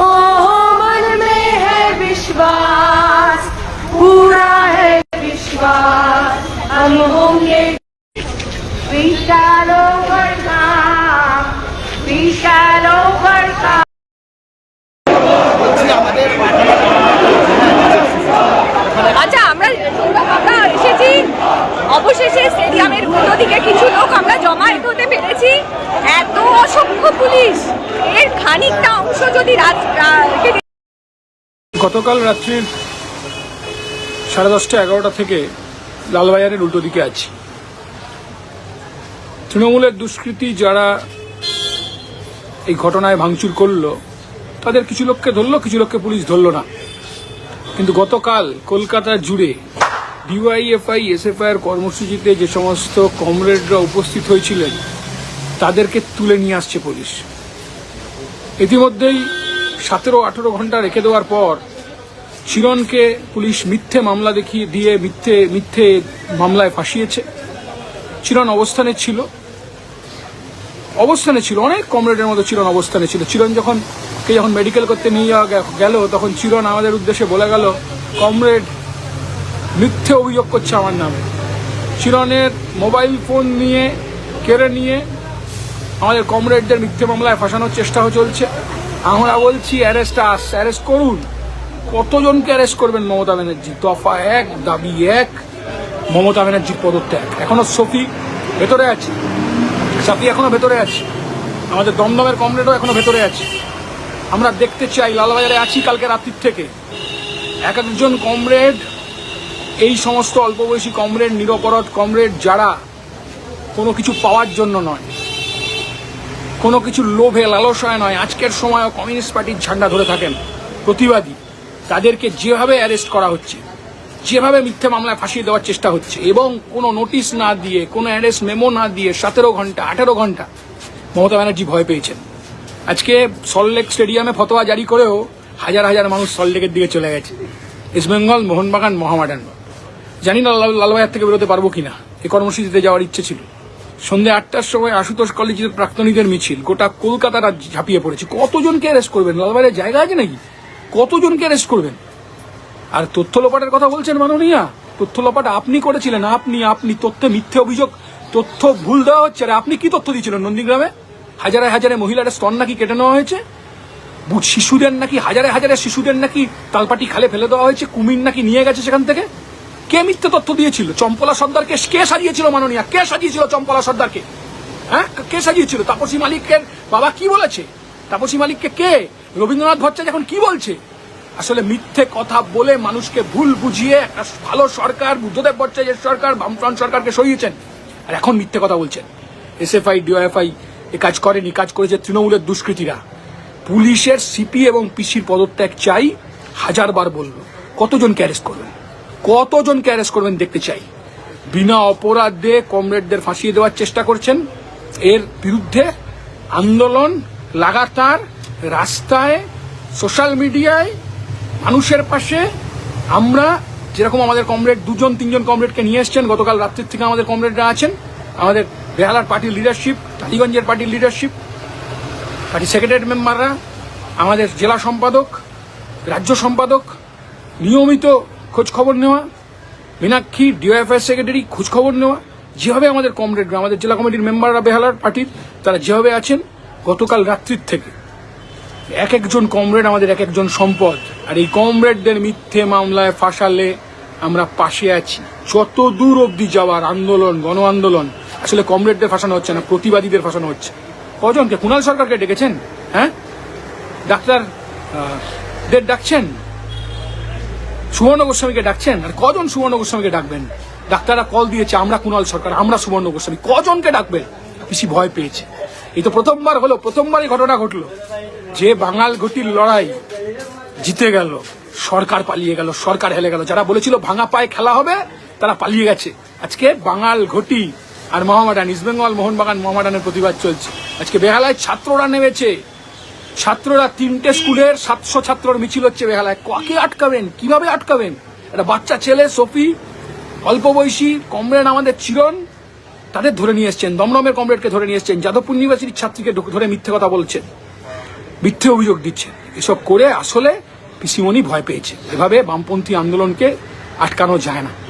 ओह मन में है विश्वास पूरा है विश्वास हम होंगे পুলিশ। এর খানিকটা অংশ যদি গতকাল রাত্রির সাড়ে দশটা, এগারোটা থেকে লালবাজারের উল্টো দিকে আছি তৃণমূলের দুষ্কৃতী যারা এই ঘটনায় ভাঙচুর করল, তাদের কিছু লোককে ধরলো, কিছু লোককে পুলিশ ধরলো না। কিন্তু গতকাল কলকাতা জুড়ে ডিওয়াইএফআই এসএফআই এর কর্মসূচিতে যে সমস্ত কমরেডরা উপস্থিত হয়েছিলেন তাদেরকে তুলে নিয়ে আসছে পুলিশ। ইতিমধ্যেই সতেরো আঠেরো ঘণ্টা রেখে দেওয়ার পর চিরনকে পুলিশ মিথ্যে মামলা দেখিয়ে দিয়ে মিথ্যে মিথ্যে মামলায় ফাঁসিয়েছে। চিরন অবস্থানে ছিল। অবস্থানে ছিল, অনেক কমরেডের মতো চিরন অবস্থানে ছিল। চিরন যখন, কে যখন মেডিকেল করতে নিয়ে যাওয়া গেল, তখন চিরন আমাদের উদ্দেশ্যে বলে গেল, কমরেড, মিথ্যে অভিযোগ করছে আমার নামে। চিরনের মোবাইল ফোন নিয়ে, কেড়ে নিয়ে আমাদের কমরেডদের মিথ্যে মামলায় ফাঁসানোর চেষ্টা চলছে। আমরা বলছি অ্যারেস্ট আস অ্যারেস্ট করুন। কতজনকে অ্যারেস্ট করবেন মমতা ব্যানার্জি? দফা এক, দাবি এক, মমতা ব্যানার্জির পদত্যাগ। এখনও সফি ভেতরে আছে। সাফি এখনও ভেতরে আছে। আমাদের দমদমের কমরেডও এখনও ভেতরে আছে। আমরা দেখতে চাই, লালবাজারে আছি কালকে রাত্রির থেকে। এক একজন কমরেড, এই সমস্ত অল্প বয়সী কমরেড, নিরপরাধ কমরেড যারা কোনো কিছু পাওয়ার জন্য নয়। কোনো কিছু লোভে, লালসায় নয়। আজকের সময়ও কমিউনিস্ট পার্টির ঝান্ডা ধরে থাকেন প্রতিবাদী। তাদেরকে যেভাবে অ্যারেস্ট করা হচ্ছে, যেভাবে মিথ্যে মামলায় ফাঁসিয়ে দেওয়ার চেষ্টা হচ্ছে, এবং কোনো নোটিশ না দিয়ে, কোনো অ্যারেস্ট মেমো না দিয়ে সতেরো ঘণ্টা, আঠেরো ঘণ্টা মমতা ব্যানার্জি ভয় পেয়েছেন। আজকে সল্টলেক স্টেডিয়ামে ফতোয়া জারি করেও হাজার হাজার মানুষ সল্টলেকের দিকে চলে গেছে। East Bengal Mohun Bagan, Mohammedan. জানি না লাল- থেকে বেরোতে পারব কিনা এই কর্মসূচিতে যাওয়ার ইচ্ছে ছিল। সন্ধ্যে আটটার সময় আশুতোষ কলেজের প্রাক্তনীদের মিছিল। গোটা কলকাতাটা ঝাঁপিয়ে পড়েছে। কতজনকে অ্যারেস্ট করবেন? লালবাজারে জায়গা আছে নাকি? কতজনকে অ্যারেস্ট করবেন? আর তথ্য লোপাটের কথা বলছেন মাননীয়া। তথ্য লোপাট আপনি করেছিলেন, আপনি আপনি তথ্যে মিথ্যে অভিযোগ, তথ্য ভুল দেওয়া হচ্ছে, আর আপনি কি তথ্য দিয়েছিলেন নন্দীগ্রামে? হাজারে হাজারে মহিলার স্তন নাকি কেটে নেওয়া হয়েছে? শিশুদের নাকি, হাজারে হাজারে শিশুদের নাকি তালপাটি খালে ফেলে দেওয়া হয়েছে, কুমির নাকি নিয়ে গেছে সেখান থেকে? কে মিথ্যে তথ্য দিয়েছিল? চম্পলা সর্দারকে কে সাজিয়েছিল মাননীয়া? কে সাজিয়েছিল চম্পলা সর্দারকে? হ্যাঁ? কে সাজিয়েছিল? তাপসী মালিকের বাবা কি বলেছে? তাপসী মালিককে কে? রবীন্দ্রনাথ ভট্টাচার্য এখন কি বলছে? আসলে মিথ্যে কথা বলে মানুষকে ভুল বুঝিয়ে একটা ভালো সরকার, বুদ্ধদেব ভট্টাচার্যের সরকার, বামফ্রন্ট সরকারকে সরিয়েছেন। আর এখন মিথ্যে কথা বলছেন। এসএফআই ডিওএফআই এ কাজ করেনি, কাজ করেছে তৃণমূলের দুষ্কৃতীরা। পুলিশের সিপি এবং পিসির পদত্যাগ চাই, হাজারবার বলল। কতজনকে অ্যারেস্ট করবেন কতজনকে অ্যারেস্ট করবেন দেখতে চাই। বিনা অপরাধে কমরেডদের ফাঁসিয়ে দেওয়ার চেষ্টা করছেন। এর বিরুদ্ধে আন্দোলন লাগাতার রাস্তায়, সোশ্যাল মিডিয়ায়, মানুষের পাশে। আমরা যেরকম আমাদের কমরেড দুজন, তিনজন কমরেডকে নিয়ে এসছেন, গতকাল রাত্রির থেকে আমাদের কমরেডরা আছেন। আমাদের বেহালার পার্টির লিডারশিপ টালিগঞ্জের পার্টির লিডারশিপ পার্টি সেক্রেটারি মেম্বাররা আমাদের জেলা সম্পাদক, রাজ্য সম্পাদক, নিয়মিত খোঁজ খবর নেওয়া, মীনাক্ষী ডিওএফআই সেক্রেটারি খোঁজ খবর নেওয়া, যেভাবে আমাদের কমরেডরা আমাদের জেলা কমিটির মেম্বাররা বেহালার পার্টির, তারা যেভাবে আছেন, গতকাল রাত্রির থেকে এক একজন কমরেড আমাদের এক একজন সম্পদ, আর এই কমরেডদের মিথ্যে মামলায় ফাঁসালে আমরা পাশে আছি। যত দূর অবধি যাওয়ার আন্দোলন, গণ আন্দোলন, আসলে কমরেডদের ফাঁসানো হচ্ছে না, প্রতিবাদীদের ফাঁসানো হচ্ছে। কজনকে? কুণাল সরকারকে ডেকেছেন? হ্যাঁ? ডাক্তার দের ডাকছেন? সুবর্ণ গোস্বামীকে ডাকছেন? আর কজন সুবর্ণ গোস্বামীকে ডাকবেন? ডাক্তাররা কল দিয়েছে, আমরা কুণাল সরকার, আমরা সুবর্ণ গোস্বামী। কজনকে ডাকবেন পিসি ভয় পেয়েছে। এই তো প্রথমবার হলো, প্রথমবারই ঘটনা ঘটলো। যে বাঙাল ঘটির লড়াই জিতে গেল, সরকার পালিয়ে গেল, সরকার হেলে গেল। যারা বলেছিল ভাঙা পায়ে খেলা হবে, তারা পালিয়ে গেছে। আজকে বাঙাল ঘটি আর মোহামেডান ইস্টবেঙ্গল মোহনবাগান মোহামেডানের প্রতিবাদ চলছে। আজকে বেহালায় ছাত্ররা নেমেছে। ছাত্ররা তিনটে স্কুলের সাতশো ছাত্রর মিছিল হচ্ছে বেহালায়। কাকে আটকাবেন? কীভাবে আটকাবেন? একটা বাচ্চা ছেলে, সফি অল্প বয়সী কমরেড আমাদের চিরন, তাদের ধরে নিয়ে এসছেন, দমদমের কমরেডকে ধরে নিয়ে এসছেন। যাদবপুর ইউনিভার্সিটির ছাত্রীকে ধরে মিথ্যে কথা বলছেন। মিথ্যে অভিযোগ দিচ্ছেন। এসব করে আসলে পিসিমণি ভয় পেয়েছে। এভাবে বামপন্থী আন্দোলনকে আটকানো যায় না।